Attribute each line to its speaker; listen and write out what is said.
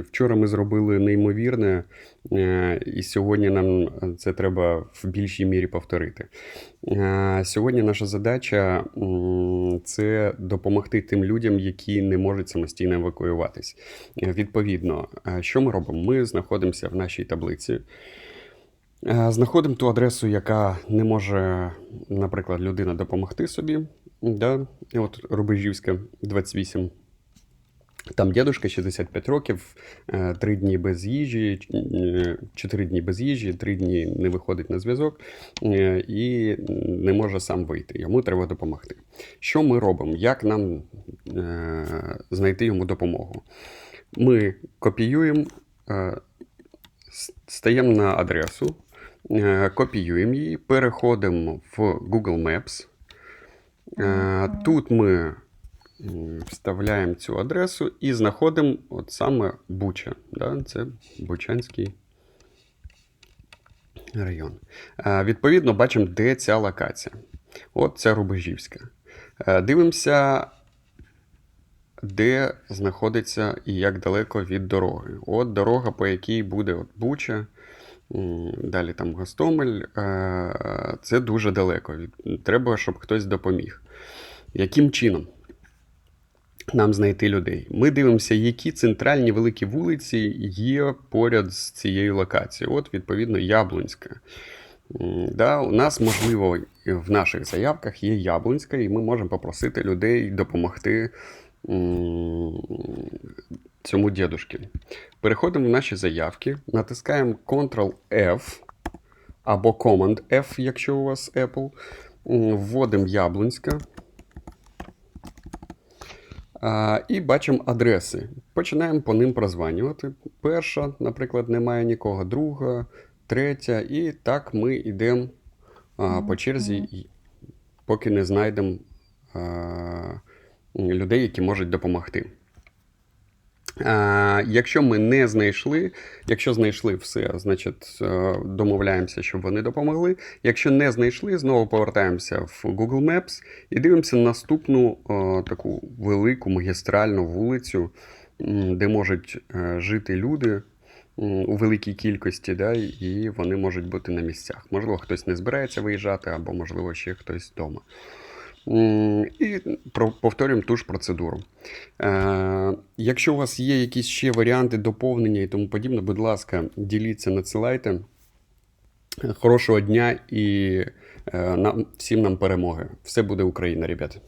Speaker 1: Вчора ми зробили неймовірне, е, і сьогодні нам це треба в більшій мірі повторити. Е, Сьогодні наша задача це допомогти тим людям, які не можуть самостійно евакуюватись. Е, Відповідно, що ми робимо? Ми знаходимося в нашій таблиці. Знаходимо ту адресу, яка не може, наприклад, людина допомогти собі. Да? От Рубежівська, 28. Там дядушка 65 років, 3 дні без їжі, 4 дні без їжі, 3 дні не виходить на зв'язок е, і не може сам вийти. Йому треба допомогти. Що ми робимо? Як нам е, знайти йому допомогу? Ми копіюємо, е, стаємо на адресу, е, копіюємо її, переходимо в Google Maps. Е, Тут ми вставляємо цю адресу і знаходимо от саме Буча. Да? Це Бучанський район. Відповідно, бачимо, де ця локація. От це Рубежівська. Е, Дивимося, де знаходиться і як далеко від дороги. От дорога, по якій буде от Буча. Далі там Гостомель. Е, Це дуже далеко. Треба, щоб хтось допоміг. Яким чином? Нам знайти людей. Ми дивимося, які центральні великі вулиці є поряд з цією локацією. От, відповідно, Яблунська. Да, у нас, можливо, в наших заявках є Яблунська, і ми можемо попросити людей допомогти цьому дідушки. Переходимо в наші заявки, натискаємо Ctrl-F або Command-F, якщо у вас Apple. Вводимо Яблунська. А, і бачимо адреси. Починаємо по ним прозванювати. Перша, наприклад, немає нікого, друга, третя, і так ми йдемо по черзі, поки не знайдемо людей, які можуть допомогти. Якщо ми не знайшли, якщо знайшли все, значить е, домовляємося, щоб вони допомогли. Якщо не знайшли, знову повертаємося в Google Maps і дивимося наступну е, таку велику магістральну вулицю, де можуть е, жити люди у великій кількості, да, і вони можуть бути на місцях. Можливо, хтось не збирається виїжджати, або, можливо, ще хтось вдома. І повторюємо ту ж процедуру. Е, якщо у вас є якісь ще варіанти доповнення і тому подібне, будь ласка, діліться, надсилайте. Хорошого дня і е, всім нам перемоги. Все буде Україна, ребята.